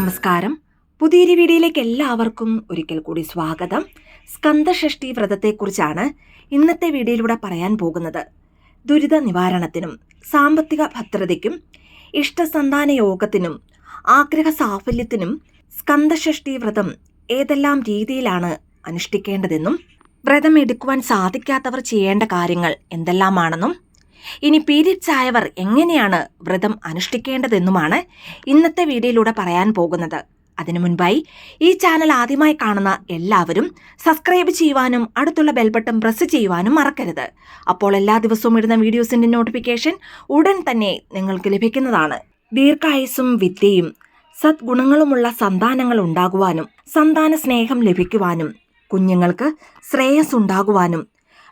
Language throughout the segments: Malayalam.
നമസ്കാരം. പുതിയൊരു വീഡിയോയിലേക്ക് എല്ലാവർക്കും ഒരിക്കൽ കൂടി സ്വാഗതം. സ്കന്ദഷഷ്ടി വ്രതത്തെക്കുറിച്ചാണ് ഇന്നത്തെ വീഡിയോയിലൂടെ പറയാൻ പോകുന്നത്. ദുരിത നിവാരണത്തിനും സാമ്പത്തിക ഭദ്രതയ്ക്കും ഇഷ്ടസന്താന യോഗത്തിനും ആഗ്രഹ സാഫല്യത്തിനും സ്കന്ദഷഷ്ടി വ്രതം ഏതെല്ലാം രീതിയിലാണ് അനുഷ്ഠിക്കേണ്ടതെന്നും വ്രതം എടുക്കുവാൻ സാധിക്കാത്തവർ ചെയ്യേണ്ട കാര്യങ്ങൾ എന്തെല്ലാമാണെന്നും ഇനി പീരിയഡ്സ് ആയവർ എങ്ങനെയാണ് വ്രതം അനുഷ്ഠിക്കേണ്ടതെന്നുമാണ് ഇന്നത്തെ വീഡിയോയിലൂടെ പറയാൻ പോകുന്നത്. അതിനു മുൻപായി ഈ ചാനൽ ആദ്യമായി കാണുന്ന എല്ലാവരും സബ്സ്ക്രൈബ് ചെയ്യുവാനും അടുത്തുള്ള ബെൽബട്ടൺ പ്രസ് ചെയ്യുവാനും മറക്കരുത്. അപ്പോൾ എല്ലാ ദിവസവും ഇടുന്ന വീഡിയോസിന്റെ നോട്ടിഫിക്കേഷൻ ഉടൻ തന്നെ നിങ്ങൾക്ക് ലഭിക്കുന്നതാണ്. ദീർഘായുസും വിദ്യയും സദ്ഗുണങ്ങളുമുള്ള സന്താനങ്ങൾ ഉണ്ടാകുവാനും സന്താന സ്നേഹം ലഭിക്കുവാനും കുഞ്ഞുങ്ങൾക്ക് ശ്രേയസ് ഉണ്ടാകുവാനും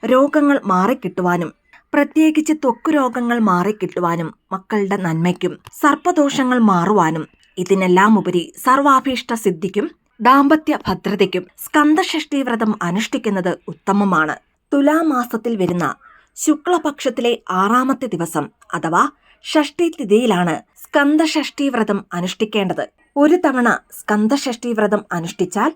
രോഗങ്ങൾ മാറിക്കിട്ടുവാനും പ്രത്യേകിച്ച് ത്വക്ക് രോഗങ്ങൾ മാറിക്കിട്ടുവാനും മക്കളുടെ നന്മയ്ക്കും സർപ്പദോഷങ്ങൾ മാറുവാനും ഇതിനെല്ലാം ഉപരി സർവാഭീഷ്ട സിദ്ധിക്കും ദാമ്പത്യ ഭദ്രതയ്ക്കും സ്കന്ദഷഷ്ടി വ്രതം അനുഷ്ഠിക്കുന്നത് ഉത്തമമാണ്. തുലാമാസത്തിൽ വരുന്ന ശുക്ലപക്ഷത്തിലെ ആറാമത്തെ ദിവസം അഥവാ ഷഷ്ടി തിഥിയിലാണ് സ്കന്ദഷഷ്ടി വ്രതം അനുഷ്ഠിക്കേണ്ടത്. ഒരു തവണ സ്കന്ദഷഷ്ടി വ്രതം അനുഷ്ഠിച്ചാൽ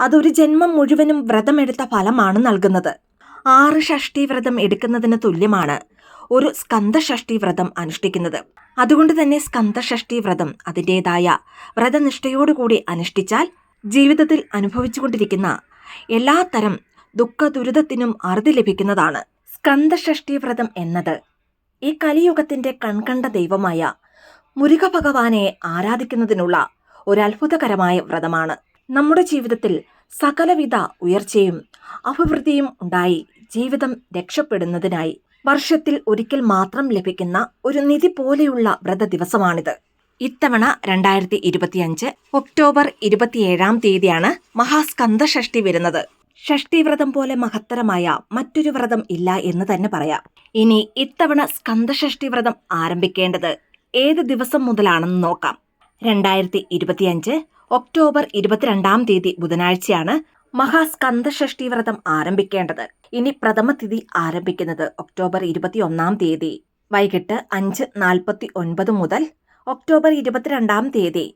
അതൊരു ജന്മം മുഴുവനും വ്രതമെടുത്ത ഫലമാണ് നൽകുന്നത്. ആറ് ഷഷ്ടി വ്രതം എടുക്കുന്നതിന് തുല്യമാണ്. ഒരു സ്കന്ദഷഷ്ടി വ്രതം അനുഷ്ഠിക്കുന്നത്. അതുകൊണ്ട് തന്നെ സ്കന്ദഷഷ്ടി വ്രതം അതിന്റെതായ വ്രതനിഷ്ഠയോടുകൂടി അനുഷ്ഠിച്ചാൽ ജീവിതത്തിൽ അനുഭവിച്ചുകൊണ്ടിരിക്കുന്ന എല്ലാ തരം ദുഃഖ ദുരിതത്തിനും അറുതി ലഭിക്കുന്നതാണ് സ്കന്ദഷഷ്ടി വ്രതം എന്നത്. ഈ കലിയുഗത്തിന്റെ കൺകണ്ട ദൈവമായ മുരുക ഭഗവാനെ ആരാധിക്കുന്നതിനുള്ള ഒരു അത്ഭുതകരമായ വ്രതമാണ്. നമ്മുടെ ജീവിതത്തിൽ സകലവിധ ഉയർച്ചയും അഭിവൃദ്ധിയും ഉണ്ടായി ജീവിതം രക്ഷപ്പെടുന്നതിനായി. വർഷത്തിൽ ഒരിക്കൽ മാത്രം ലഭിക്കുന്ന ഒരു നിധി പോലെയുള്ള വ്രത ദിവസമാണിത് ഇത്തവണ രണ്ടായിരത്തി ഇരുപത്തിയഞ്ച് ഒക്ടോബർ ഇരുപത്തിയേഴാം തീയതിയാണ് മഹാസ്കന്ധ ഷഷ്ടി വരുന്നത്. ഷഷ്ടി വ്രതം പോലെ മഹത്തരമായ മറ്റൊരു വ്രതം ഇല്ല എന്ന് തന്നെ പറയാം. ഇനി ഇത്തവണ സ്കന്ധഷഷ്ടി വ്രതം ആരംഭിക്കേണ്ടത് ഏത് ദിവസം മുതലാണെന്ന് നോക്കാം. രണ്ടായിരത്തി ഇരുപത്തിയഞ്ച് ഒക്ടോബർ ഇരുപത്തിരണ്ടാം തീയതി ബുധനാഴ്ചയാണ് മഹാസ്കന്ദഷഷ്ടി വ്രതം ആരംഭിക്കേണ്ടത്. ഇനി പ്രഥമ തിഥി ആരംഭിക്കുന്നത് ഒക്ടോബർ ഇരുപത്തിയൊന്നാം തീയതി. വൈകിട്ട് അഞ്ച് നാൽപ്പത്തി ഒൻപത് മുതൽ ഒക്ടോബർ ഇരുപത്തിരണ്ടാം തീയതി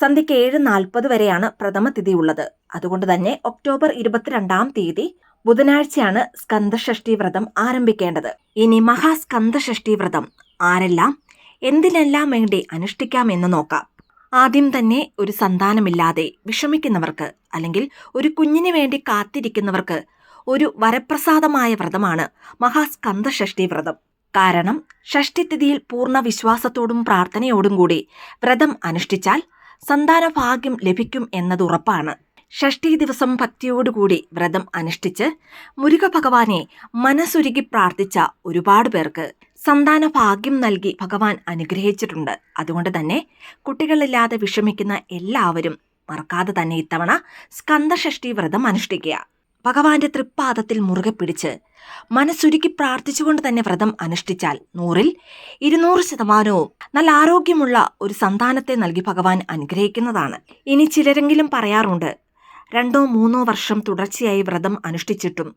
സന്ധ്യയ്ക്ക് ഏഴ് നാൽപ്പത് വരെയാണ് പ്രഥമ തിഥി ഉള്ളത്. അതുകൊണ്ട് തന്നെ ഒക്ടോബർ ഇരുപത്തിരണ്ടാം തീയതി ബുധനാഴ്ചയാണ് സ്കന്ദഷഷ്ടി വ്രതം ആരംഭിക്കേണ്ടത്. ഇനി മഹാസ്കന്ദഷഷ്ടി വ്രതം ആരെല്ലാം എന്തിനെല്ലാം വേണ്ടി അനുഷ്ഠിക്കാം എന്ന് നോക്കാം. ആദ്യം തന്നെ ഒരു സന്താനമില്ലാതെ വിഷമിക്കുന്നവർക്ക് അല്ലെങ്കിൽ ഒരു കുഞ്ഞിന് വേണ്ടി കാത്തിരിക്കുന്നവർക്ക് ഒരു വരപ്രസാദമായ വ്രതമാണ് മഹാസ്കന്ദഷഷ്ടി വ്രതം. കാരണം ഷഷ്ടിതിഥിയിൽ പൂർണ വിശ്വാസത്തോടും പ്രാർത്ഥനയോടും കൂടി വ്രതം അനുഷ്ഠിച്ചാൽ സന്താന ഭാഗ്യം ലഭിക്കും എന്നത് ഉറപ്പാണ്. ഷഷ്ടി ദിവസം ഭക്തിയോടുകൂടി വ്രതം അനുഷ്ഠിച്ച് മുരുക ഭഗവാനെ മനസ്സുരുകി പ്രാർത്ഥിച്ച ഒരുപാട് പേർക്ക് സന്താന ഭാഗ്യം നൽകി ഭഗവാൻ അനുഗ്രഹിച്ചിട്ടുണ്ട്. അതുകൊണ്ട് തന്നെ കുട്ടികളില്ലാതെ വിഷമിക്കുന്ന എല്ലാവരും മറക്കാതെ തന്നെ ഇത്തവണ സ്കന്ദഷഷ്ടി വ്രതം അനുഷ്ഠിക്കുക. ഭഗവാന്റെ തൃപ്പാദത്തിൽ മുറുകെ പിടിച്ച് മനസ്സുരുക്കി പ്രാർത്ഥിച്ചുകൊണ്ട് തന്നെ വ്രതം അനുഷ്ഠിച്ചാൽ നൂറിൽ ഇരുന്നൂറ് ശതമാനവും നല്ല ആരോഗ്യമുള്ള ഒരു സന്താനത്തെ നൽകി ഭഗവാൻ അനുഗ്രഹിക്കുന്നതാണ്. ഇനി ചിലരെങ്കിലും പറയാറുണ്ട് രണ്ടോ മൂന്നോ വർഷം തുടർച്ചയായി വ്രതം അനുഷ്ഠിച്ചിട്ടും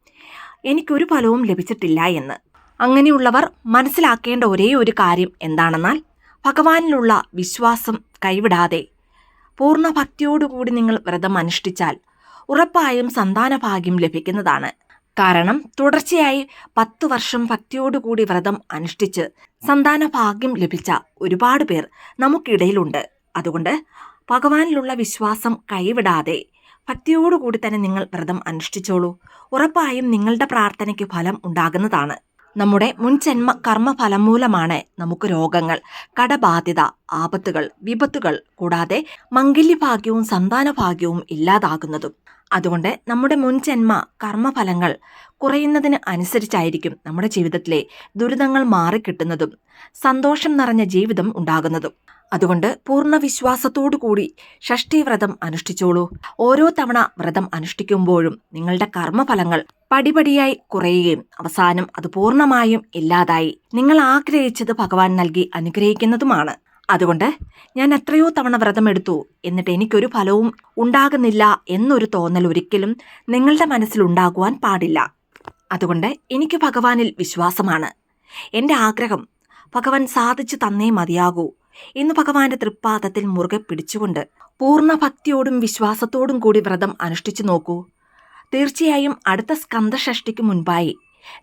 എനിക്കൊരു ഫലവും ലഭിച്ചിട്ടില്ല എന്ന്. അങ്ങനെയുള്ളവർ മനസ്സിലാക്കേണ്ട ഒരേ ഒരു കാര്യം എന്താണെന്നാൽ ഭഗവാനിലുള്ള വിശ്വാസം കൈവിടാതെ പൂർണ ഭക്തിയോടുകൂടി നിങ്ങൾ വ്രതം അനുഷ്ഠിച്ചാൽ ഉറപ്പായും സന്താനഭാഗ്യം ലഭിക്കുന്നതാണ്. കാരണം തുടർച്ചയായി പത്ത് വർഷം ഭക്തിയോടുകൂടി വ്രതം അനുഷ്ഠിച്ച് സന്താനഭാഗ്യം ലഭിച്ച ഒരുപാട് പേർ നമുക്കിടയിലുണ്ട്. അതുകൊണ്ട് ഭഗവാനിലുള്ള വിശ്വാസം കൈവിടാതെ ഭക്തിയോടുകൂടി തന്നെ നിങ്ങൾ വ്രതം അനുഷ്ഠിച്ചോളൂ. ഉറപ്പായും നിങ്ങളുടെ പ്രാർത്ഥനയ്ക്ക് ഫലം ഉണ്ടാകുന്നതാണ്. നമ്മുടെ മുൻജന്മ കർമ്മഫലം മൂലമാണ് നമുക്ക് രോഗങ്ങൾ കടബാധ്യത ആപത്തുകൾ വിപത്തുകൾ കൂടാതെ മംഗല്യഭാഗ്യവും സന്താനഭാഗ്യവും ഇല്ലാതാകുന്നതും. അതുകൊണ്ട് നമ്മുടെ മുൻജന്മ കർമ്മഫലങ്ങൾ കുറയുന്നതിന് അനുസരിച്ചായിരിക്കും നമ്മുടെ ജീവിതത്തിലെ ദുരിതങ്ങൾ മാറിക്കിട്ടുന്നതും സന്തോഷം നിറഞ്ഞ ജീവിതം ഉണ്ടാകുന്നതും. അതുകൊണ്ട് പൂർണ വിശ്വാസത്തോടു കൂടി ഷഷ്ടി വ്രതം അനുഷ്ഠിച്ചോളൂ. ഓരോ തവണ വ്രതം അനുഷ്ഠിക്കുമ്പോഴും നിങ്ങളുടെ കർമ്മഫലങ്ങൾ പടിപടിയായി കുറയുകയും അവസാനം അത് പൂർണമായും ഇല്ലാതായി നിങ്ങൾ ആഗ്രഹിച്ചത് ഭഗവാൻ നൽകി അനുഗ്രഹിക്കുന്നതുമാണ്. അതുകൊണ്ട് ഞാൻ എത്രയോ തവണ വ്രതമെടുത്തു എന്നിട്ട് എനിക്കൊരു ഫലവും ഉണ്ടാകുന്നില്ല എന്നൊരു തോന്നൽ ഒരിക്കലും നിങ്ങളുടെ മനസ്സിലുണ്ടാകുവാൻ പാടില്ല. അതുകൊണ്ട് എനിക്ക് ഭഗവാനിൽ വിശ്വാസമാണ്. എന്റെ ആഗ്രഹം ഭഗവാൻ സാധിച്ചു തന്നേ മതിയാകൂ. ഇന്ന് ഭഗവാന്റെ തൃപ്പാദത്തിൽ മുറുകെ പിടിച്ചുകൊണ്ട് പൂർണ ഭക്തിയോടും വിശ്വാസത്തോടും കൂടി വ്രതം അനുഷ്ഠിച്ചു നോക്കൂ. തീർച്ചയായും അടുത്ത സ്കന്ധഷഷ്ടിക്ക് മുൻപായി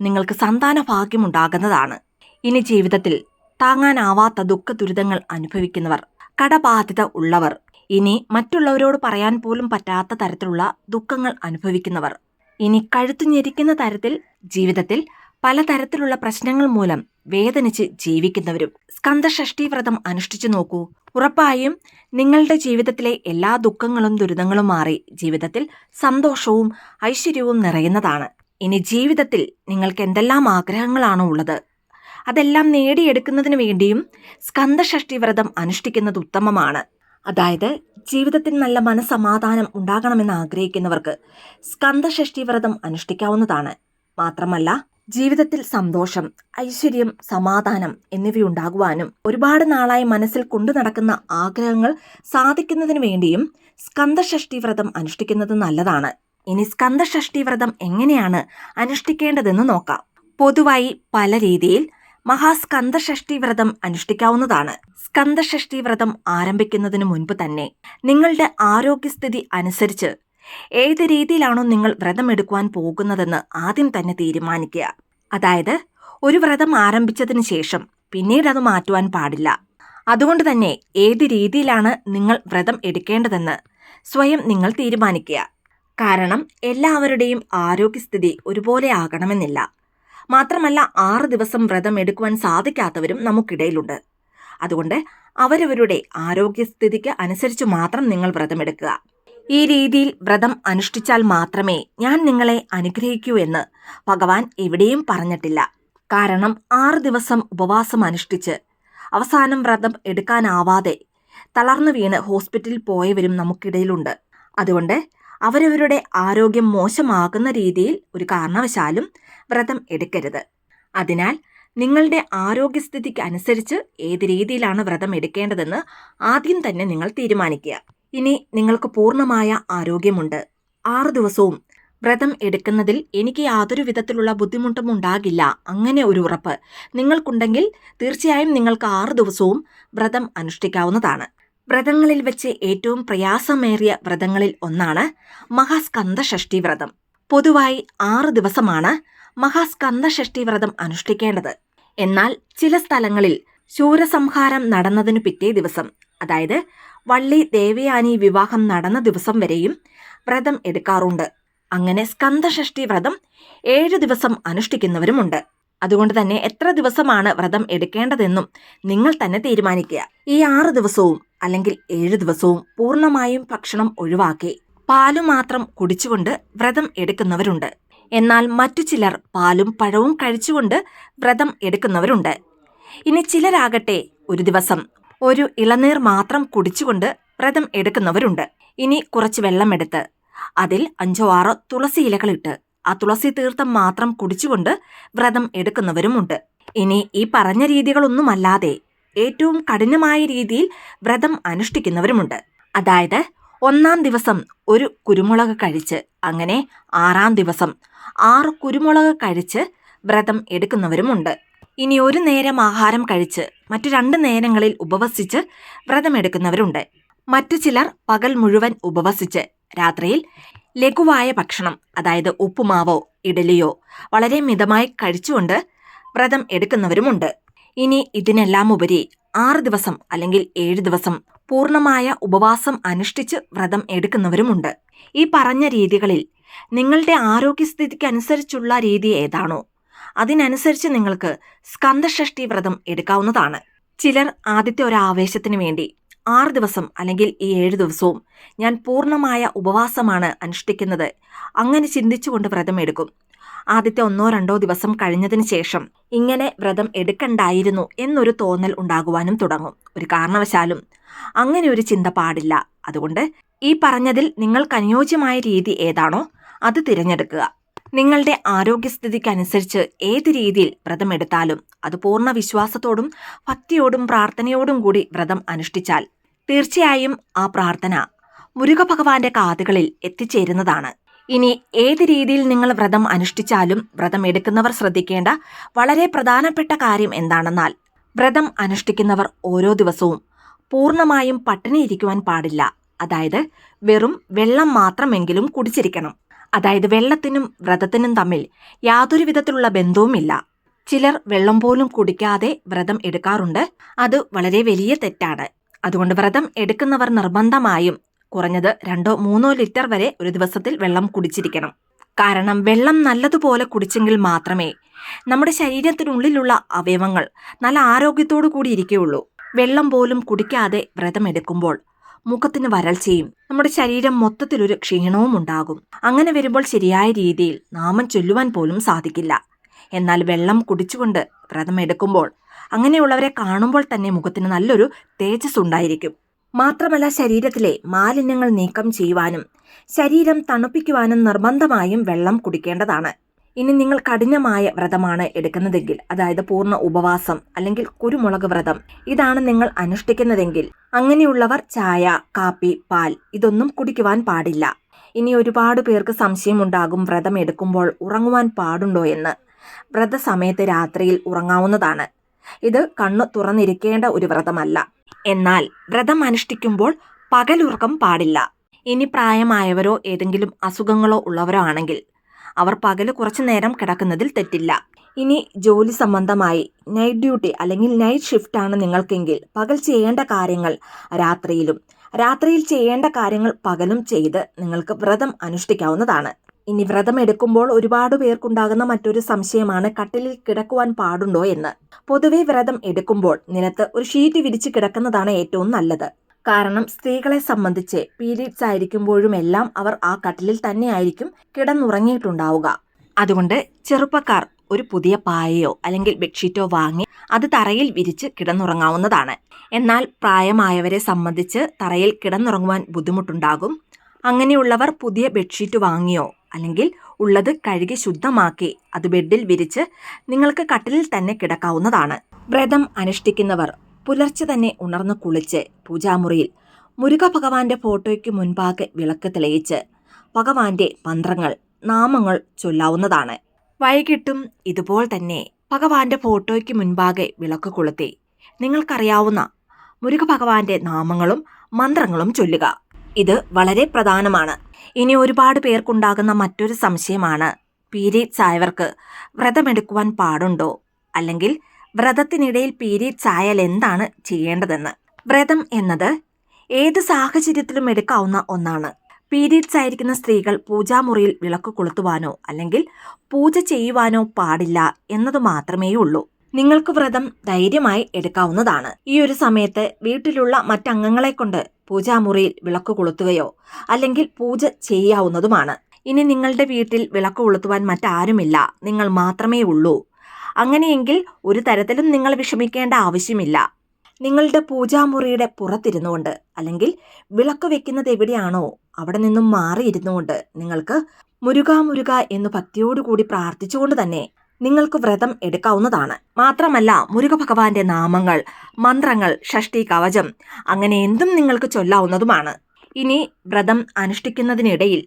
നിങ്ങൾക്ക് സന്താന ഭാഗ്യമുണ്ടാകുന്നതാണ് ഇനി ജീവിതത്തിൽ താങ്ങാനാവാത്ത ദുഃഖ ദുരിതങ്ങൾ അനുഭവിക്കുന്നവർ കടബാധ്യത ഉള്ളവർ ഇനി മറ്റുള്ളവരോട് പറയാൻ പോലും പറ്റാത്ത തരത്തിലുള്ള ദുഃഖങ്ങൾ അനുഭവിക്കുന്നവർ ഇനി കഴുത്തു ഞെരിക്കുന്ന തരത്തിൽ ജീവിതത്തിൽ പലതരത്തിലുള്ള പ്രശ്നങ്ങൾ മൂലം വേദനിച്ച് ജീവിക്കുന്നവരും സ്കന്ദഷഷ്ടി വ്രതം അനുഷ്ഠിച്ചു നോക്കൂ. ഉറപ്പായും നിങ്ങളുടെ ജീവിതത്തിലെ എല്ലാ ദുഃഖങ്ങളും ദുരിതങ്ങളും മാറി ജീവിതത്തിൽ സന്തോഷവും ഐശ്വര്യവും നിറയുന്നതാണ്. ഇനി ജീവിതത്തിൽ നിങ്ങൾക്ക് എന്തെല്ലാം ആഗ്രഹങ്ങളാണോ ഉള്ളത്? അതെല്ലാം നേടിയെടുക്കുന്നതിന് വേണ്ടിയും സ്കന്ദഷഷ്ടി വ്രതം അനുഷ്ഠിക്കുന്നത് ഉത്തമമാണ്. അതായത് ജീവിതത്തിൽ നല്ല മനസമാധാനം ഉണ്ടാകണമെന്ന് ആഗ്രഹിക്കുന്നവർക്ക് സ്കന്ദഷഷ്ടി വ്രതം അനുഷ്ഠിക്കാവുന്നതാണ്. മാത്രമല്ല ജീവിതത്തിൽ സന്തോഷം ഐശ്വര്യം സമാധാനം എന്നിവയുണ്ടാകുവാനും ഒരുപാട് നാളായി മനസ്സിൽ കൊണ്ടു നടക്കുന്ന ആഗ്രഹങ്ങൾ സാധിക്കുന്നതിനു വേണ്ടിയും സ്കന്ദഷഷ്ടി വ്രതം അനുഷ്ഠിക്കുന്നത് നല്ലതാണ്. ഇനി സ്കന്ദഷഷ്ടി വ്രതം എങ്ങനെയാണ് അനുഷ്ഠിക്കേണ്ടതെന്ന് നോക്കാം. പൊതുവായി പല രീതിയിൽ മഹാസ്കന്ദഷഷ്ടി വ്രതം അനുഷ്ഠിക്കാവുന്നതാണ്. സ്കന്ദഷഷ്ടി വ്രതം ആരംഭിക്കുന്നതിന് മുൻപ് തന്നെ നിങ്ങളുടെ ആരോഗ്യസ്ഥിതി അനുസരിച്ച് ഏത് രീതിയിലാണോ നിങ്ങൾ വ്രതം എടുക്കുവാൻ പോകുന്നതെന്ന് ആദ്യം തന്നെ തീരുമാനിക്കുക. അതായത് ഒരു വ്രതം ആരംഭിച്ചതിന് ശേഷം പിന്നീട് അത് മാറ്റുവാൻ പാടില്ല. അതുകൊണ്ട് തന്നെ ഏത് രീതിയിലാണ് നിങ്ങൾ വ്രതം എടുക്കേണ്ടതെന്ന് സ്വയം നിങ്ങൾ തീരുമാനിക്കുക. കാരണം എല്ലാവരുടെയും ആരോഗ്യസ്ഥിതി ഒരുപോലെ ആകണമെന്നില്ല. മാത്രമല്ല ആറ് ദിവസം വ്രതം എടുക്കുവാൻ സാധിക്കാത്തവരും നമുക്കിടയിലുണ്ട്. അതുകൊണ്ട് അവരവരുടെ ആരോഗ്യസ്ഥിതിക്ക് അനുസരിച്ച് മാത്രം നിങ്ങൾ വ്രതമെടുക്കുക. ഈ രീതിയിൽ വ്രതം അനുഷ്ഠിച്ചാൽ മാത്രമേ ഞാൻ നിങ്ങളെ അനുഗ്രഹിക്കൂ എന്ന് ഭഗവാൻ എവിടെയും പറഞ്ഞിട്ടില്ല. കാരണം ആറ് ദിവസം ഉപവാസം അനുഷ്ഠിച്ച് അവസാനം വ്രതം എടുക്കാനാവാതെ തളർന്നു വീണ് ഹോസ്പിറ്റലിൽ പോയവരും നമുക്കിടയിലുണ്ട്. അതുകൊണ്ട് അവരവരുടെ ആരോഗ്യം മോശമാകുന്ന രീതിയിൽ ഒരു കാരണവശാലും വ്രതം എടുക്കരുത്. അതിനാൽ നിങ്ങളുടെ ആരോഗ്യസ്ഥിതിക്ക് അനുസരിച്ച് ഏത് രീതിയിലാണ് വ്രതം എടുക്കേണ്ടതെന്ന് ആദ്യം തന്നെ നിങ്ങൾ തീരുമാനിക്കുക. ഇനി നിങ്ങൾക്ക് പൂർണമായ ആരോഗ്യമുണ്ട്. ആറ് ദിവസവും വ്രതം എടുക്കുന്നതിൽ എനിക്ക് യാതൊരു വിധത്തിലുള്ള ബുദ്ധിമുട്ടും ഉണ്ടാകില്ല. അങ്ങനെ ഒരു ഉറപ്പ് നിങ്ങൾക്കുണ്ടെങ്കിൽ തീർച്ചയായും നിങ്ങൾക്ക് ആറ് ദിവസവും വ്രതം അനുഷ്ഠിക്കാവുന്നതാണ്. വ്രതങ്ങളിൽ വെച്ച് ഏറ്റവും പ്രയാസമേറിയ വ്രതങ്ങളിൽ ഒന്നാണ് മഹാസ്കന്ദ ഷഷ്ടി വ്രതം. പൊതുവായി ആറ് ദിവസമാണ് മഹാസ്കന്ദ ഷഷ്ടി വ്രതം അനുഷ്ഠിക്കേണ്ടത്. എന്നാൽ ചില സ്ഥലങ്ങളിൽ ശൂരസംഹാരം നടന്നതിനു പിറ്റേ ദിവസം അതായത് വള്ളി ദേവയാനി വിവാഹം നടന്ന ദിവസം വരെയും വ്രതം എടുക്കാറുണ്ട്. അങ്ങനെ സ്കന്ദഷഷ്ടി വ്രതം ഏഴ് ദിവസം അനുഷ്ഠിക്കുന്നവരുമുണ്ട്. അതുകൊണ്ട് തന്നെ എത്ര ദിവസമാണ് വ്രതം എടുക്കേണ്ടതെന്നും നിങ്ങൾ തന്നെ തീരുമാനിക്കുക. ഈ ആറ് ദിവസവും അല്ലെങ്കിൽ ഏഴ് ദിവസവും പൂർണമായും ഭക്ഷണം ഒഴിവാക്കി പാലു മാത്രം കുടിച്ചുകൊണ്ട് വ്രതം എടുക്കുന്നവരുണ്ട്. എന്നാൽ മറ്റു ചിലർ പാലും പഴവും കഴിച്ചുകൊണ്ട് വ്രതം എടുക്കുന്നവരുണ്ട്. ഇനി ചിലരാകട്ടെ ഒരു ദിവസം ഒരു ഇളനീർ മാത്രം കുടിച്ചുകൊണ്ട് വ്രതം എടുക്കുന്നവരുണ്ട്. ഇനി കുറച്ച് വെള്ളമെടുത്ത്. അതിൽ അഞ്ചോ ആറോ തുളസി ഇലകളിട്ട് ആ തുളസി തീർത്ഥം മാത്രം കുടിച്ചുകൊണ്ട് വ്രതം എടുക്കുന്നവരുമുണ്ട്. ഇനി ഈ പറഞ്ഞ രീതികളൊന്നുമല്ലാതെ ഏറ്റവും കഠിനമായ രീതിയിൽ വ്രതം അനുഷ്ഠിക്കുന്നവരുമുണ്ട്. അതായത് ഒന്നാം ദിവസം ഒരു കുരുമുളക് കഴിച്ച് അങ്ങനെ ആറാം ദിവസം ആറ് കുരുമുളക് കഴിച്ച് വ്രതം എടുക്കുന്നവരുമുണ്ട്. ഇനി ഒരു നേരം ആഹാരം കഴിച്ച് മറ്റു രണ്ട് നേരങ്ങളിൽ ഉപവസിച്ച് വ്രതമെടുക്കുന്നവരുണ്ട്. മറ്റു ചിലർ പകൽ മുഴുവൻ ഉപവസിച്ച് രാത്രിയിൽ ലഘുവായ ഭക്ഷണം അതായത് ഉപ്പുമാവോ ഇഡലിയോ വളരെ മിതമായി കഴിച്ചുകൊണ്ട് വ്രതം എടുക്കുന്നവരുമുണ്ട്. ഇനി ഇതിനെല്ലാം ഉപരി ആറ് ദിവസം അല്ലെങ്കിൽ ഏഴ് ദിവസം പൂർണമായ ഉപവാസം അനുഷ്ഠിച്ച് വ്രതം എടുക്കുന്നവരുമുണ്ട്. ഈ പറഞ്ഞ രീതികളിൽ നിങ്ങളുടെ ആരോഗ്യസ്ഥിതിക്കനുസരിച്ചുള്ള രീതി ഏതാണോ അതിനനുസരിച്ച് നിങ്ങൾക്ക് സ്കന്ദഷ്ഠി വ്രതം എടുക്കാവുന്നതാണ്. ചിലർ ആദ്യത്തെ ഒരു ആവേശത്തിന് വേണ്ടി ആറ് ദിവസം അല്ലെങ്കിൽ ഈ ഏഴ് ദിവസവും ഞാൻ പൂർണമായ ഉപവാസമാണ് അനുഷ്ഠിക്കുന്നത്. അങ്ങനെ ചിന്തിച്ചുകൊണ്ട് വ്രതം എടുക്കും. ആദ്യത്തെ ഒന്നോ രണ്ടോ ദിവസം കഴിഞ്ഞതിന് ശേഷം ഇങ്ങനെ വ്രതം എടുക്കണ്ടായിരുന്നു എന്നൊരു തോന്നൽ ഉണ്ടാകുവാനും തുടങ്ങും. ഒരു കാരണവശാലും അങ്ങനെ ഒരു ചിന്ത പാടില്ല. അതുകൊണ്ട് ഈ പറഞ്ഞതിൽ നിങ്ങൾക്ക് അനുയോജ്യമായ രീതി ഏതാണോ അത് തിരഞ്ഞെടുക്കുക. നിങ്ങളുടെ ആരോഗ്യസ്ഥിതിക്കനുസരിച്ച് ഏത് രീതിയിൽ വ്രതം എടുത്താലും അത് പൂർണ വിശ്വാസത്തോടും ഭക്തിയോടും പ്രാർത്ഥനയോടും കൂടി വ്രതം അനുഷ്ഠിച്ചാൽ തീർച്ചയായും ആ പ്രാർത്ഥന മുരുകഭഗവാന്റെ കാതുകളിൽ എത്തിച്ചേരുന്നതാണ്. ഇനി ഏത് രീതിയിൽ നിങ്ങൾ വ്രതം അനുഷ്ഠിച്ചാലും വ്രതം എടുക്കുന്നവർ ശ്രദ്ധിക്കേണ്ട വളരെ പ്രധാനപ്പെട്ട കാര്യം എന്താണെന്നാൽ വ്രതം അനുഷ്ഠിക്കുന്നവർ ഓരോ ദിവസവും പൂർണമായും പട്ടിണിയിരിക്കുവാൻ പാടില്ല. അതായത് വെറും വെള്ളം മാത്രമെങ്കിലും കുടിച്ചിരിക്കണം. അതായത് വെള്ളത്തിനും വ്രതത്തിനും തമ്മിൽ യാതൊരു വിധത്തിലുള്ള ബന്ധവുമില്ല. ചിലർ വെള്ളം പോലും കുടിക്കാതെ വ്രതം എടുക്കാറുണ്ട്. അത് വളരെ വലിയ തെറ്റാണ്. അതുകൊണ്ട് വ്രതം എടുക്കുന്നവർ നിർബന്ധമായും കുറഞ്ഞത് രണ്ടോ മൂന്നോ ലിറ്റർ വരെ ഒരു ദിവസത്തിൽ വെള്ളം കുടിച്ചിരിക്കണം. കാരണം വെള്ളം നല്ലതുപോലെ കുടിച്ചെങ്കിൽ മാത്രമേ നമ്മുടെ ശരീരത്തിനുള്ളിലുള്ള അവയവങ്ങൾ നല്ല ആരോഗ്യത്തോടു കൂടി ഇരിക്കുകയുള്ളൂ. വെള്ളം പോലും കുടിക്കാതെ വ്രതമെടുക്കുമ്പോൾ മുഖത്തിന് വരൾച്ചയും നമ്മുടെ ശരീരം മൊത്തത്തിലൊരു ക്ഷീണവും ഉണ്ടാകും. അങ്ങനെ വരുമ്പോൾ ശരിയായ രീതിയിൽ നാമം ചൊല്ലുവാൻ പോലും സാധിക്കില്ല. എന്നാൽ വെള്ളം കുടിച്ചുകൊണ്ട് വ്രതം എടുക്കുമ്പോൾ അങ്ങനെയുള്ളവരെ കാണുമ്പോൾ തന്നെ മുഖത്തിന് നല്ലൊരു തേജസ് ഉണ്ടായിരിക്കും. മാത്രമല്ല ശരീരത്തിലെ മാലിന്യങ്ങൾ നീക്കം ചെയ്യുവാനും ശരീരം തണുപ്പിക്കുവാനും നിർബന്ധമായും വെള്ളം കുടിക്കേണ്ടതാണ്. ഇനി നിങ്ങൾ കഠിനമായ വ്രതമാണ് എടുക്കുന്നതെങ്കിൽ അതായത് പൂർണ ഉപവാസം അല്ലെങ്കിൽ കുരുമുളക് വ്രതം ഇതാണ് നിങ്ങൾ അനുഷ്ഠിക്കുന്നതെങ്കിൽ. അങ്ങനെയുള്ളവർ ചായ കാപ്പി പാൽ ഇതൊന്നും കുടിക്കുവാൻ പാടില്ല. ഇനി ഒരുപാട് പേർക്ക് സംശയമുണ്ടാകും വ്രതം എടുക്കുമ്പോൾ ഉറങ്ങുവാൻ പാടുണ്ടോ എന്ന്. വ്രതസമയത്ത് രാത്രിയിൽ ഉറങ്ങാവുന്നതാണ്. ഇത് കണ്ണു തുറന്നിരിക്കേണ്ട ഒരു വ്രതമല്ല. എന്നാൽ വ്രതം അനുഷ്ഠിക്കുമ്പോൾ പകലുറക്കം പാടില്ല. ഇനി പ്രായമായവരോ ഏതെങ്കിലും അസുഖങ്ങളോ ഉള്ളവരോ ആണെങ്കിൽ അവർ പകൽ കുറച്ചു നേരം കിടക്കുന്നതിൽ തെറ്റില്ല. ഇനി ജോലി സംബന്ധമായി നൈറ്റ് ഡ്യൂട്ടി അല്ലെങ്കിൽ നൈറ്റ് ഷിഫ്റ്റ് ആണ് നിങ്ങൾക്കെങ്കിൽ പകൽ ചെയ്യേണ്ട കാര്യങ്ങൾ രാത്രിയിലും. രാത്രിയിൽ ചെയ്യേണ്ട കാര്യങ്ങൾ പകലും ചെയ്ത് നിങ്ങൾക്ക് വ്രതം അനുഷ്ഠിക്കാവുന്നതാണ്. ഇനി വ്രതം എടുക്കുമ്പോൾ ഒരുപാട് പേർക്കുണ്ടാകുന്ന മറ്റൊരു സംശയമാണ് കട്ടിലിൽ കിടക്കുവാൻ പാടുണ്ടോ എന്ന്. പൊതുവെ വ്രതം എടുക്കുമ്പോൾ നിലത്ത് ഒരു ഷീറ്റ് വിരിച്ച് കിടക്കുന്നതാണ് ഏറ്റവും നല്ലത്. കാരണം സ്ത്രീകളെ സംബന്ധിച്ച് പീരീഡ്സ് ആയിരിക്കുമ്പോഴുമെല്ലാം അവർ ആ കട്ടിലിൽ തന്നെയായിരിക്കും കിടന്നുറങ്ങിയിട്ടുണ്ടാവുക. അതുകൊണ്ട് ചെറുപ്പക്കാർ ഒരു പുതിയ പായയോ അല്ലെങ്കിൽ ബെഡ്ഷീറ്റോ വാങ്ങി അത് തറയിൽ വിരിച്ച് കിടന്നുറങ്ങാവുന്നതാണ്. എന്നാൽ പ്രായമായവരെ സംബന്ധിച്ച് തറയിൽ കിടന്നുറങ്ങുവാൻ ബുദ്ധിമുട്ടുണ്ടാകും. അങ്ങനെയുള്ളവർ പുതിയ ബെഡ്ഷീറ്റ് വാങ്ങിയോ അല്ലെങ്കിൽ ഉള്ളത് കഴുകി ശുദ്ധമാക്കി അത് ബെഡിൽ വിരിച്ച് നിങ്ങൾക്ക് കട്ടിലിൽ തന്നെ കിടക്കാവുന്നതാണ്. വ്രതം അനുഷ്ഠിക്കുന്നവർ പുലർച്ചെ തന്നെ ഉണർന്നു കുളിച്ച് പൂജാമുറിയിൽ മുരുക ഭഗവാന്റെ ഫോട്ടോയ്ക്ക് മുൻപാകെ വിളക്ക് തെളിയിച്ച് ഭഗവാന്റെ മന്ത്രങ്ങൾ നാമങ്ങൾ ചൊല്ലാവുന്നതാണ്. വൈകിട്ടും ഇതുപോലെ തന്നെ ഭഗവാന്റെ ഫോട്ടോയ്ക്ക് മുൻപാകെ വിളക്ക് കൊളുത്തി നിങ്ങൾക്കറിയാവുന്ന മുരുക ഭഗവാന്റെ നാമങ്ങളും മന്ത്രങ്ങളും ചൊല്ലുക. ഇത് വളരെ പ്രധാനമാണ്. ഇനി ഒരുപാട് പേർക്കുണ്ടാകുന്ന മറ്റൊരു സംശയമാണ് പീരീഡ്സ് ആയവർക്ക് വ്രതമെടുക്കുവാൻ പാടുണ്ടോ? അല്ലെങ്കിൽ വ്രതത്തിനിടയിൽ പീരീഡ്സ് ആയാൽ എന്താണ് ചെയ്യേണ്ടതെന്ന്? വ്രതം എന്നത് ഏത് സാഹചര്യത്തിലും എടുക്കാവുന്ന ഒന്നാണ്. പീരീഡ്സ് ആയിരിക്കുന്ന സ്ത്രീകൾ പൂജാമുറിയിൽ വിളക്ക് കൊളുത്തുവാനോ അല്ലെങ്കിൽ പൂജ ചെയ്യുവാനോ പാടില്ല എന്നതു മാത്രമേ ഉള്ളൂ നിങ്ങൾക്ക് വ്രതം ധൈര്യമായി എടുക്കാവുന്നതാണ്. ഈ ഒരു സമയത്ത് വീട്ടിലുള്ള മറ്റംഗങ്ങളെ കൊണ്ട് പൂജാമുറിയിൽ വിളക്ക് കൊളുത്തുകയോ അല്ലെങ്കിൽ പൂജ ചെയ്യാവുന്നതുമാണ്. ഇനി നിങ്ങളുടെ വീട്ടിൽ വിളക്ക് കൊളുത്തുവാൻ മറ്റാരുമില്ല. നിങ്ങൾ മാത്രമേ ഉള്ളൂ അങ്ങനെയെങ്കിൽ ഒരു തരത്തിലും നിങ്ങൾ വിഷമിക്കേണ്ട ആവശ്യമില്ല. നിങ്ങളുടെ പൂജാമുറിയുടെ പുറത്തിരുന്നുകൊണ്ട് അല്ലെങ്കിൽ വിളക്ക് വെക്കുന്നത് എവിടെയാണോ അവിടെ നിന്നും മാറിയിരുന്നുകൊണ്ട് നിങ്ങൾക്ക് മുരുക മുരുക എന്ന് ഭക്തിയോടുകൂടി പ്രാർത്ഥിച്ചുകൊണ്ട് തന്നെ നിങ്ങൾക്ക് വ്രതം എടുക്കാവുന്നതാണ്. മാത്രമല്ല മുരുക ഭഗവാന്റെ നാമങ്ങൾ മന്ത്രങ്ങൾ ഷഷ്ടി കവചം അങ്ങനെ എന്തും നിങ്ങൾക്ക് ചൊല്ലാവുന്നതുമാണ്. ഇനി വ്രതം അനുഷ്ഠിക്കുന്നതിനിടയിൽ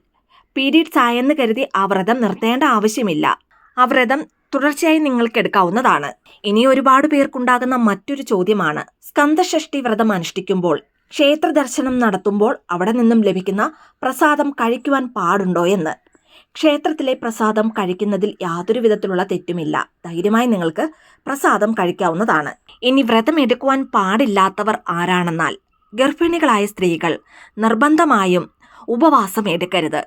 പീരീഡ്സ് ആയെന്ന് കരുതി ആ വ്രതം നിർത്തേണ്ട ആവശ്യമില്ല. ആ വ്രതം തുടർച്ചയായി നിങ്ങൾക്ക് എടുക്കാവുന്നതാണ്. ഇനി ഒരുപാട് പേർക്കുണ്ടാകുന്ന മറ്റൊരു ചോദ്യമാണ്. സ്കന്ദഷഷ്ടി വ്രതം അനുഷ്ഠിക്കുമ്പോൾ ക്ഷേത്ര ദർശനം നടത്തുമ്പോൾ അവിടെ നിന്നും ലഭിക്കുന്ന പ്രസാദം കഴിക്കുവാൻ പാടുണ്ടോ എന്ന്. ക്ഷേത്രത്തിലെ പ്രസാദം കഴിക്കുന്നതിൽ യാതൊരു വിധത്തിലുള്ള തെറ്റുമില്ല. ധൈര്യമായി നിങ്ങൾക്ക് പ്രസാദം കഴിക്കാവുന്നതാണ്. ഇനി വ്രതം എടുക്കുവാൻ പാടില്ലാത്തവർ ആരാണെന്നാൽ ഗർഭിണികളായ സ്ത്രീകൾ നിർബന്ധമായും ഉപവാസം എടുക്കരുത്.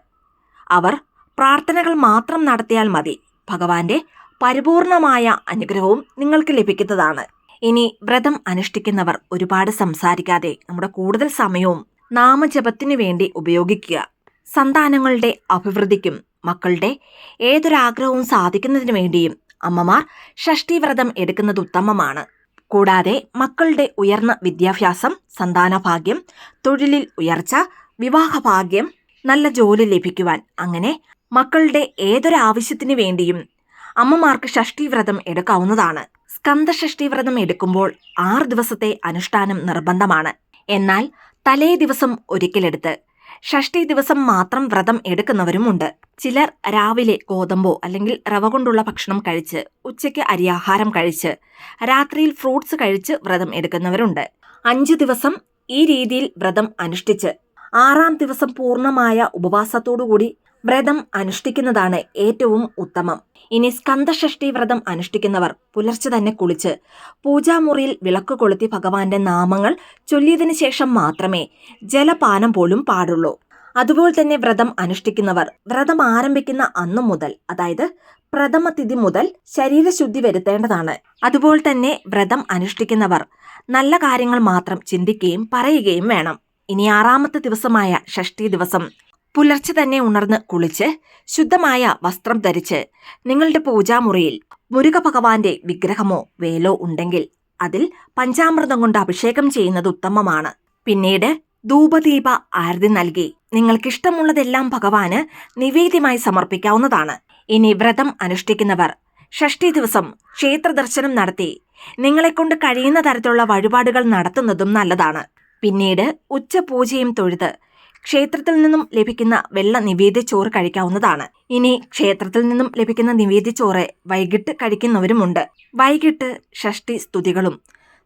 അവർ പ്രാർത്ഥനകൾ മാത്രം നടത്തിയാൽ മതി. ഭഗവാന്റെ പരിപൂർണമായ അനുഗ്രഹവും നിങ്ങൾക്ക് ലഭിക്കുന്നതാണ്. ഇനി വ്രതം അനുഷ്ഠിക്കുന്നവർ ഒരുപാട് സംസാരിക്കാതെ നമ്മുടെ കൂടുതൽ സമയവും നാമജപത്തിനു വേണ്ടി ഉപയോഗിക്കുക. സന്താനങ്ങളുടെ അഭിവൃദ്ധിക്കും മക്കളുടെ ഏതൊരാഗ്രഹവും സാധിക്കുന്നതിനു വേണ്ടിയും അമ്മമാർ ഷഷ്ടിവ്രതം എടുക്കുന്നത് ഉത്തമമാണ്. കൂടാതെ മക്കളുടെ ഉയർന്ന വിദ്യാഭ്യാസം സന്താന ഭാഗ്യം തൊഴിലിൽ ഉയർച്ച വിവാഹഭാഗ്യം നല്ല ജോലി ലഭിക്കുവാൻ അങ്ങനെ മക്കളുടെ ഏതൊരാവശ്യത്തിനു വേണ്ടിയും അമ്മമാർക്ക് ഷഷ്ടിവ്രതം എടുക്കാവുന്നതാണ്. സ്കന്ദഷഷ്ടിവ്രതം എടുക്കുമ്പോൾ ആറ് ദിവസത്തെ അനുഷ്ഠാനം നിർബന്ധമാണ്. എന്നാൽ തലേ ദിവസം ഒരിക്കലെടുത്ത് ഷഷ്ടി ദിവസം മാത്രം വ്രതം എടുക്കുന്നവരുമുണ്ട്. ചിലർ രാവിലെ ഗോതമ്പോ അല്ലെങ്കിൽ റവ കൊണ്ടുള്ള ഭക്ഷണം കഴിച്ച് ഉച്ചയ്ക്ക് അരിയാഹാരം കഴിച്ച് രാത്രിയിൽ ഫ്രൂട്ട്സ് കഴിച്ച് വ്രതം എടുക്കുന്നവരുണ്ട്. അഞ്ചു ദിവസം ഈ രീതിയിൽ വ്രതം അനുഷ്ഠിച്ച് ആറാം ദിവസം പൂർണമായ ഉപവാസത്തോടുകൂടി വ്രതം അനുഷ്ഠിക്കുന്നതാണ് ഏറ്റവും ഉത്തമം. ഇനി സ്കന്ദഷഷ്ടി വ്രതം അനുഷ്ഠിക്കുന്നവർ പുലർച്ചെ തന്നെ കുളിച്ച് പൂജാമുറിയിൽ വിളക്ക് കൊളുത്തി ഭഗവാന്റെ നാമങ്ങൾ ചൊല്ലിയതിനു ശേഷം മാത്രമേ ജലപാനം പോലും പാടുള്ളൂ. അതുപോലെ തന്നെ വ്രതം അനുഷ്ഠിക്കുന്നവർ വ്രതം ആരംഭിക്കുന്ന അന്നു മുതൽ അതായത് പ്രഥമ തിഥി മുതൽ ശരീരശുദ്ധി വരുത്തേണ്ടതാണ്. അതുപോലെ തന്നെ വ്രതം അനുഷ്ഠിക്കുന്നവർ നല്ല കാര്യങ്ങൾ മാത്രം ചിന്തിക്കുകയും പറയുകയും വേണം. ഇനി ആറാമത്തെ ദിവസമായ ഷഷ്ടി ദിവസം പുലർച്ചെ തന്നെ ഉണർന്ന് കുളിച്ച് ശുദ്ധമായ വസ്ത്രം ധരിച്ച് നിങ്ങളുടെ പൂജാമുറിയിൽ മുരുക ഭഗവാന്റെ വിഗ്രഹമോ വേലോ ഉണ്ടെങ്കിൽ അതിൽ പഞ്ചാമൃതം കൊണ്ട് അഭിഷേകം ചെയ്യുന്നത് ഉത്തമമാണ്. പിന്നീട് ധൂപദീപ ആരതി നൽകി നിങ്ങൾക്കിഷ്ടമുള്ളതെല്ലാം ഭഗവാന് നിവേദ്യമായി സമർപ്പിക്കാവുന്നതാണ്. ഇനി വ്രതം അനുഷ്ഠിക്കുന്നവർ ഷഷ്ടി ദിവസം ക്ഷേത്ര ദർശനം നടത്തി നിങ്ങളെക്കൊണ്ട് കഴിയുന്ന തരത്തിലുള്ള വഴിപാടുകൾ നടത്തുന്നതും നല്ലതാണ്. പിന്നീട് ഉച്ചപൂജയും തൊഴുത് ക്ഷേത്രത്തിൽ നിന്നും ലഭിക്കുന്ന വെള്ള നിവേദ്യച്ചോറ് കഴിക്കാവുന്നതാണ്. ഇനി ക്ഷേത്രത്തിൽ നിന്നും ലഭിക്കുന്ന നിവേദ്യച്ചോറ് വൈകിട്ട് കഴിക്കുന്നവരുമുണ്ട്. വൈകിട്ട് ഷഷ്ടി സ്തുതികളും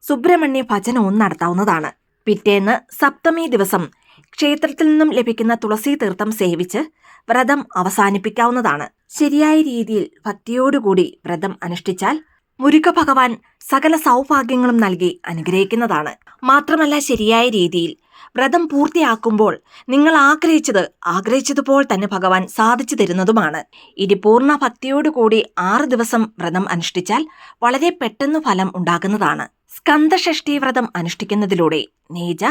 സുബ്രഹ്മണ്യ ഭജനവും നടത്താവുന്നതാണ്. പിറ്റേന്ന് സപ്തമി ദിവസം ക്ഷേത്രത്തിൽ നിന്നും ലഭിക്കുന്ന തുളസി തീർത്ഥം സേവിച്ച് വ്രതം അവസാനിപ്പിക്കാവുന്നതാണ്. ശരിയായ രീതിയിൽ ഭക്തിയോടുകൂടി വ്രതം അനുഷ്ഠിച്ചാൽ മുരുക ഭഗവാൻ സകല സൗഭാഗ്യങ്ങളും നൽകി അനുഗ്രഹിക്കുന്നതാണ്. മാത്രമല്ല ശരിയായ രീതിയിൽ വ്രതം പൂർത്തിയാക്കുമ്പോൾ നിങ്ങൾ ആഗ്രഹിച്ചത് ആഗ്രഹിച്ചതുപോലെ തന്നെ ഭഗവാൻ സാധിച്ചു തരുന്നതുമാണ്. ഇനി പൂർണ ഭക്തിയോടുകൂടി ആറ് ദിവസം വ്രതം അനുഷ്ഠിച്ചാൽ വളരെ പെട്ടെന്ന് ഫലം ഉണ്ടാകുന്നതാണ്. സ്കന്ധഷഷ്ഠി വ്രതം അനുഷ്ഠിക്കുന്നതിലൂടെ നീജ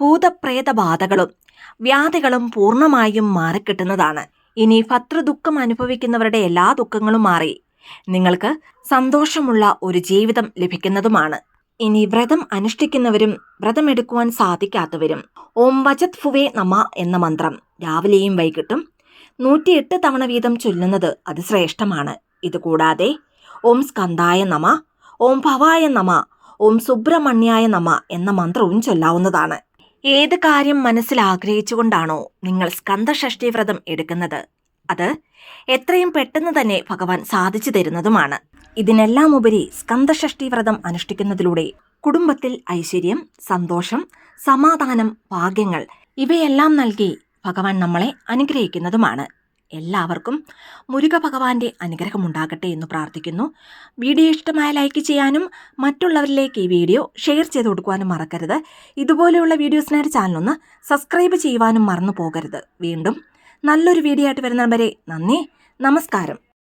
ഭൂതപ്രേത ബാധകളും വ്യാധികളും പൂർണമായും മാറിക്കിട്ടുന്നതാണ്. ഇനി ഭത്രദുഃഖം അനുഭവിക്കുന്നവരുടെ എല്ലാ ദുഃഖങ്ങളും മാറി നിങ്ങൾക്ക് സന്തോഷമുള്ള ഒരു ജീവിതം ലഭിക്കുന്നതുമാണ്. ഇനി വ്രതം അനുഷ്ഠിക്കുന്നവരും വ്രതമെടുക്കുവാൻ സാധിക്കാത്തവരും. ഓം വജത് ഫുവേ നമ എന്ന മന്ത്രം രാവിലെയും വൈകിട്ടും നൂറ്റിയെട്ട് തവണ വീതം ചൊല്ലുന്നത് അത് ശ്രേഷ്ഠമാണ്. ഇതുകൂടാതെ ഓം സ്കന്ധായ നമ ഓം ഭവായ നമ ഓം സുബ്രഹ്മണ്യായ നമ എന്ന മന്ത്രവും ചൊല്ലാവുന്നതാണ്. ഏത് കാര്യം മനസ്സിൽ ആഗ്രഹിച്ചുകൊണ്ടാണോ നിങ്ങൾ സ്കന്ധഷഷ്ടി വ്രതം എടുക്കുന്നത്? അത് എത്രയും പെട്ടെന്ന് തന്നെ ഭഗവാൻ സാധിച്ചു തരുന്നതുമാണ്. ഇതിനെല്ലാം ഉപരി സ്കന്ദഷഷ്ടി വ്രതം അനുഷ്ഠിക്കുന്നതിലൂടെ കുടുംബത്തിൽ ഐശ്വര്യം സന്തോഷം സമാധാനം ഭാഗ്യങ്ങൾ ഇവയെല്ലാം നൽകി ഭഗവാൻ നമ്മളെ അനുഗ്രഹിക്കുന്നതുമാണ്. എല്ലാവർക്കും മുരുക ഭഗവാന്റെ അനുഗ്രഹം ഉണ്ടാകട്ടെ എന്ന് പ്രാർത്ഥിക്കുന്നു. വീഡിയോ ഇഷ്ടമായ ലൈക്ക് ചെയ്യാനും മറ്റുള്ളവരിലേക്ക് ഈ വീഡിയോ ഷെയർ ചെയ്ത് കൊടുക്കുവാനും മറക്കരുത്. ഇതുപോലെയുള്ള വീഡിയോസിനായിട്ട് ചാനലൊന്ന് സബ്സ്ക്രൈബ് ചെയ്യുവാനും മറന്നു പോകരുത്. വീണ്ടും നല്ലൊരു വീഡിയോ ആയിട്ട് വരുന്നവരെ നന്ദി. നമസ്കാരം.